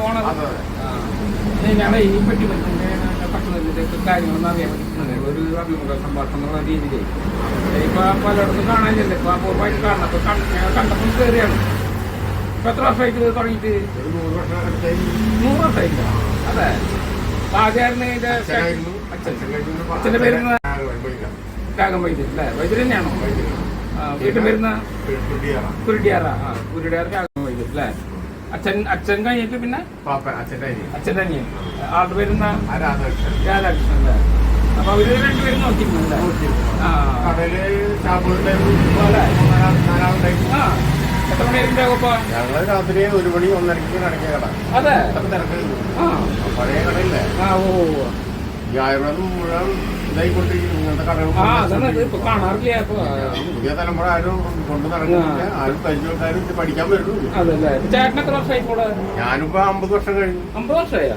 Owner ഞാൻ ഈ പെട്ടി പറ്റുന്ന വരുന്നതിന്റെ കാര്യങ്ങളൊന്നും അറിയാൻ പറ്റുന്നത് ഒരു അഭിമുഖ സംഭാഷണം എന്നുള്ള രീതിയിൽ ഇപ്പൊ പലയിടത്തും കാണാനില്ല ഇപ്പൊ അപൂർവമായിട്ട് കാണണം ഞങ്ങൾ കണ്ടപ്പോൾ കയറിയാണ് ഇപ്പൊ എത്ര വർഷമായിട്ട് തുടങ്ങിയിട്ട് നൂറ് വർഷമായില്ല അതെ. ആദ്യമായിരുന്നു ഇതിന്റെ അച്ഛന്റെ പേര് രാഗം വൈദ്യൻ അല്ലേ? വൈദ്യൻ തന്നെയാണോ? വീട്ടിൽ വരുന്ന കുരുടിയാറ ആ കുരുടിയാറ രാഗം വൈദ്യൻ അല്ലേ? അച്ഛൻ അച്ഛൻ കഴിഞ്ഞിട്ട് പിന്നെ? അച്ഛന്റെ അനിയൻ. ആളുടെ വരുന്ന രാധാകൃഷ്ണൻ. അല്ലേ? അപ്പൊ അവർ രണ്ടുപേരും നോക്കിയിരുന്നല്ലേ ആ. ആ. ഞങ്ങൾ രാത്രി ഒരു മണി ഒന്നരക്ക് നടക്കിയ കട. അതെ? പഴയ കടയില്ലേ? ആ ഓ. ഈ ആയുർവേദം മുഴുവൻ ഇതായിക്കൊണ്ടിരിക്കുന്നു. ഇങ്ങനത്തെ കടകൾ കാണാറില്ല പുതിയ തലമുറ ആരും കൊണ്ടു നടക്കുന്നില്ല. ആരും പരിചയക്കാരും ഇത് പഠിക്കാൻ വരുന്നു ഞാനിപ്പോ അമ്പത് വർഷം കഴിഞ്ഞു. അമ്പത് വർഷമായോ?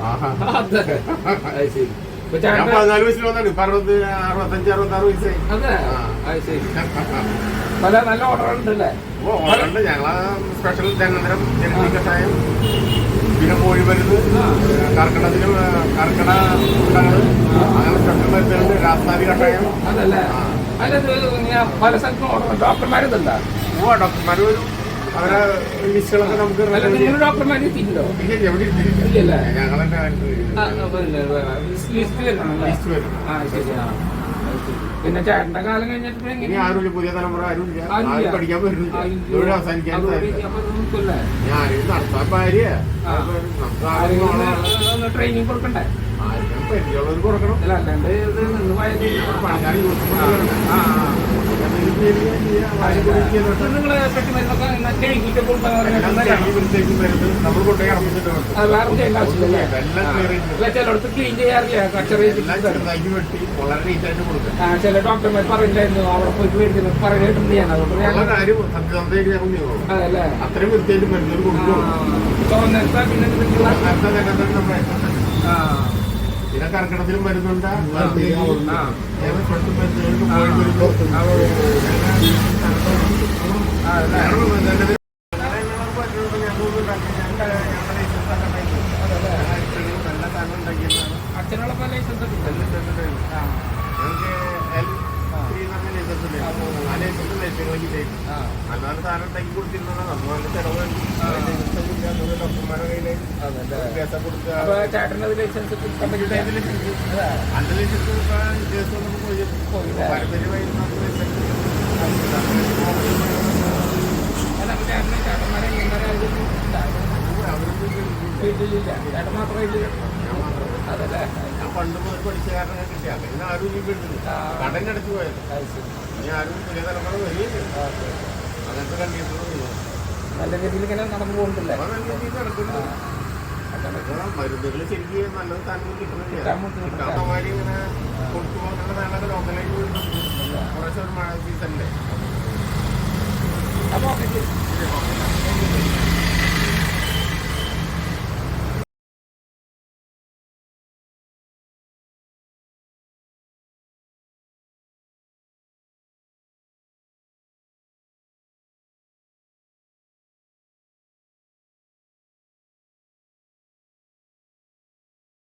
ഞാൻ പതിനാല് വയസ്സിൽ വന്നാണ്. ഇപ്പൊ അറുപത് അറുപത്തഞ്ച് അറുപത്തി ആറ് വയസ്സായി. അതെ. ആ. അത് ശരി. പല നല്ല ഓർഡർ ഉണ്ടല്ലേ ഓ ഓർഡറുണ്ട്. ഞങ്ങളെ സ്പെഷ്യൽ തെങ്ങന്തരം ജനറ്റി കഷായം പിന്നെ കോഴിമരുന്ന് വരുന്നത് കർക്കിടകത്തിന് കർക്കിട അങ്ങനെ സ്പെഷ്യൽ മരുന്നുണ്ട് രാസ്താവി കഷായം. അതല്ലേ? ആ. പല സ്ഥലത്തും ഓർഡർ ഓ ഡോക്ടർമാർ വരും അവരെ നമുക്ക് ഇല്ല, എവിടെ ഞങ്ങളെന്നെ ആ, പിന്നെ. ചേട്ടന്റെ കാലം കഴിഞ്ഞിട്ട് ആരുമില്ല പുതിയ തലമുറ ആരുമില്ല. ആരും പഠിക്കാൻ. തൊഴിൽ അവസാനിക്കാൻ നടത്താൻ ഭാര്യ ട്രെയിനിങ് കൊടുക്കണ്ടേ? പരിചയമുള്ളവർ കൊടുക്കണം. അല്ലാണ്ട് പണക്കാർ യൂസ് ആ, ക്ലീൻ ചെയ്യാറില്ല ചില ഡോക്ടർമാർ പറഞ്ഞില്ലായിരുന്നു അവിടെ പോയി മേടിക്കുന്നു പറഞ്ഞിട്ടുണ്ട് ഞാൻ അത്രയും വൃത്തിയായിട്ട് മരുന്നുകൾ കൊടുക്കും ആ. പിന്നെ കർക്കിടത്തിലും മരുന്നുണ്ട് ആ. ഏത് സ്ഥലത്തും മരുന്നുണ്ട് കോഴി മരുന്ന് ആ, ഓ. ആ, അല്ലേ? ഞങ്ങൾ മരുന്നുണ്ട്. അച്ഛനുള്ള പല ലൈസൻസ് ഒക്കെ ഉണ്ടല്ലോ. ആ ആ. അല്ലാതെ സാധനം ഉണ്ടാക്കി കൊടുത്തിരുന്നതാണ് അതുപോലെ ചെലവ് ഡോക്ടർമാരുടെ കയ്യിൽ പൈസ കൊടുക്കുക. ചേട്ടന്റെ ലൈസൻസ് അതിൽ ദിവസം നമുക്ക് പോയി? പാരമ്പര്യമായി നമുക്ക് ചേട്ടന്മാരെ എങ്ങനെ വീട്ടിലില്ല. ചേട്ടൻ മാത്രമേ ഇല്ല. അതല്ലേ. പണ്ട് മുതൽ പഠിച്ച കാരണം കിട്ടിയ പിന്നെ ആരും ഇനി വീട്ടിലില്ല ആ. കടഞ്ഞടച്ചു പോയത്. ഇനി ആരും പുതിയ തലമുറ വരികയില്ല. അങ്ങനത്തെ കണ്ടീഷനൊന്നും നല്ല രീതിയിൽ ഇങ്ങനെ നടന്നു പോകുന്നില്ല നല്ല രീതിയിൽ നടക്കുന്നു മരുന്നുകൾ ശരിക്കും നല്ലത് തന്നെ കിട്ടുന്നില്ല. കിട്ടാത്തമാര് ഇങ്ങനെ കൊടുത്തു പോകുന്ന ലോക്കലേക്ക് ലോക്കലായിട്ട് വരുന്നുണ്ട് കുറച്ച് ഒരു മഴ സീസണിലെ അപ്പൊ